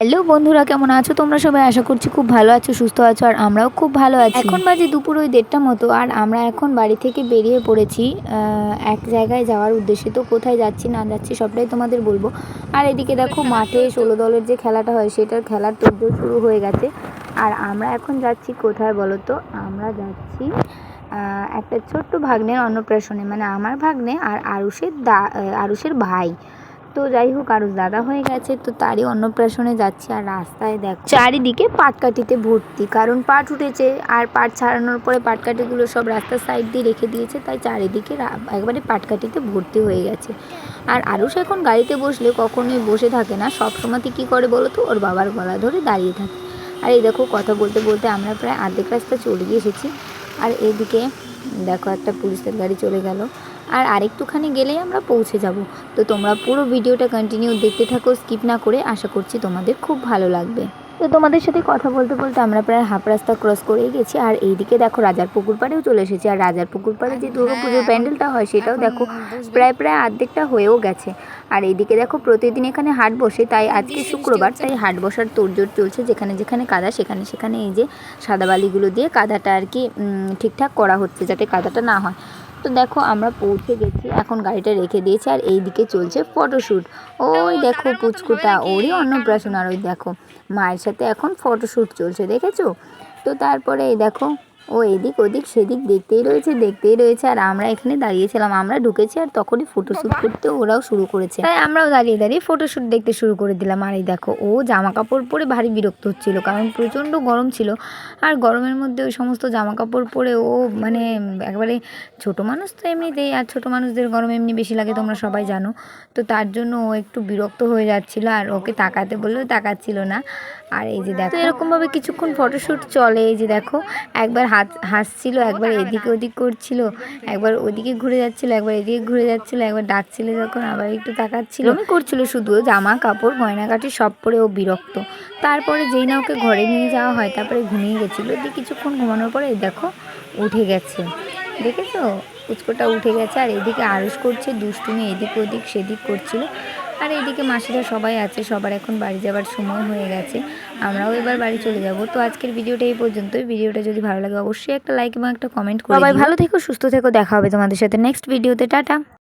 Hello বন্ধুরা, কেমন আছো? তোমরা সবাই আশা করছি খুব ভালো আছো, সুস্থ আছো, আর আমরাও খুব ভালো আছি। এখন বাজে দুপুর ওই দেড়টা মতো, আর আমরা এখন বাড়ি থেকে বেরিয়ে পড়েছি। এক জায়গায় যাওয়ার উদ্দেশ্যে তো কোথায় যাচ্ছি, না যাচ্ছি সবটাই তোমাদের বলব। আর এদিকে দেখো মাঠে ষোলো দলের যে খেলাটা হয়, সেটার খেলার তোড়জোড় শুরু হয়ে গেছে। আর আমরা এখন যাচ্ছি কোথায় বলো তো? আমরা যাচ্ছি একটা ছোট্ট ভাগ্নের অন্নপ্রাশনে মানে আমার ভাগ্নে আর আরুষের দা আরুষের ভাই। তো যাই হোক আরও দাদা হয়ে গেছে, তো তারই অন্নপ্রাশনে যাচ্ছি আর রাস্তায় দেখ। চারিদিকে পাটকাঠিতে ভর্তি, কারণ পাট উঠেছে আর পাট ছাড়ানোর পরে পাটকাঠিগুলো সব রাস্তার সাইড দিয়ে রেখে দিয়েছে, তাই চারিদিকে একবারে পাটকাঠিতে ভর্তি হয়ে গেছে। আর আরুষ এখন গাড়িতে বসলে কখনোই বসে থাকে না, সব সময়তে কী করে বলো তো? ওর বাবার গলা ধরে দাঁড়িয়ে থাকে। আর এই দেখো, কথা বলতে বলতে আমরা প্রায় অর্ধেক রাস্তা চলে গিয়ে এসেছি। আর এদিকে, দেখো একটা পুলিশের গাড়ি চলে গেল। আর আরেকটুখানি গেলেই আমরা পৌঁছে যাব। তো তোমরা পুরো ভিডিওটা কন্টিনিউ দেখতে থাকো স্কিপ না করে আশা করছি তোমাদের খুব ভালো লাগবে। তো তোমাদের সাথে কথা বলতে বলতে আমরা প্রায় হাফ রাস্তা ক্রস করেই গেছি। আর এইদিকে দেখো রাজার পুকুর পাড়েও চলে এসেছি। আর রাজার পুকুর পাড়ে যে দুর্গা পুজোর প্যান্ডেলটা হয় সেটাও দেখো প্রায় প্রায় অর্ধেকটা হয়েও গেছে। আর এইদিকে দেখো প্রতিদিন এখানে হাট বসে তাই আজকে শুক্রবার তাই হাট বসার তোড়জোড় চলছে। যেখানে যেখানে কাদা সেখানে সেখানে এই যে সাদা বালিগুলো দিয়ে কাদাটা আর কি ঠিকঠাক করা হচ্ছে যাতে কাদাটা না হয়। তো দেখো আমরা পৌঁছে গেছি। এখন গাড়িটা রেখে দিয়েছি আর এই দিকে চলছে ফটোশ্যুট ওই দেখো পুচকুটা, ওরই অন্নপ্রাশন আর ওই দেখো মায়ের সাথে এখন ফটোশ্যুট চলছে, দেখেছ? তো তারপরে এই দেখো ও এদিক ওদিক সেদিক দেখতেই রয়েছে দেখতেই রয়েছে। আর আমরা এখানে দাঁড়িয়েছিলাম আমরা ঢুকেছি আর তখনই ফটোশ্যুট করতে ওরাও শুরু করেছে। তাই আমরাও দাঁড়িয়ে দাঁড়িয়ে ফটোশ্যুট দেখতে শুরু করে দিলাম। আর এই দেখো ও জামা কাপড় পরে ভারী বিরক্ত হচ্ছিল কারণ প্রচণ্ড গরম ছিল। আর গরমের মধ্যে ওই সমস্ত জামা কাপড় পরে ও মানে একবারে ছোট মানুষ তো এমনিতেই আর ছোট মানুষদের গরম এমনি বেশি লাগে তোমরা সবাই জানো। তো তার জন্য ও একটু বিরক্ত হয়ে যাচ্ছিল আর ওকে তাকাতে বললেও তাকাচ্ছিল না। আর এই যে দেখো এরকমভাবে কিছুক্ষণ ফটোশ্যুট চলে এই যে দেখো একবার হাত হাসছিল একবার এদিকে ওদিক করছিল একবার ওদিকে ঘুরে যাচ্ছিল একবার এদিকে ঘুরে যাচ্ছিল একবার ডাকছিল যখন আবার একটু তাকাচ্ছিল। আমি করছিল শুধু জামা কাপড় গয়নাগাটি সব পরে ও বিরক্ত। তারপরে যেই না ওকে ঘরে নিয়ে যাওয়া হয় তারপরে ঘুমিয়ে গেছিল। দিয়ে কিছুক্ষণ ঘুমানোর পরে দেখো উঠে গেছে। দেখেছ? পুচকোটা উঠে গেছে আর এদিকে আড়স করছে দুষ্টুমি এদিক ওদিক সেদিক করছিল। আর এইদিকে মাসিরা সবাই আছে সবার এখন বাড়ি যাবার সময় হয়ে গেছে আমরাও এবার বাড়ি চলে যাব। তো আজকের ভিডিওটা এই পর্যন্তই। ভিডিওটা যদি ভালো লাগে অবশ্যই একটা লাইক এবং একটা কমেন্ট করো সবাই ভালো থেকো সুস্থ থেকো দেখা হবে তোমাদের সাথে নেক্সট ভিডিওতে টাটা।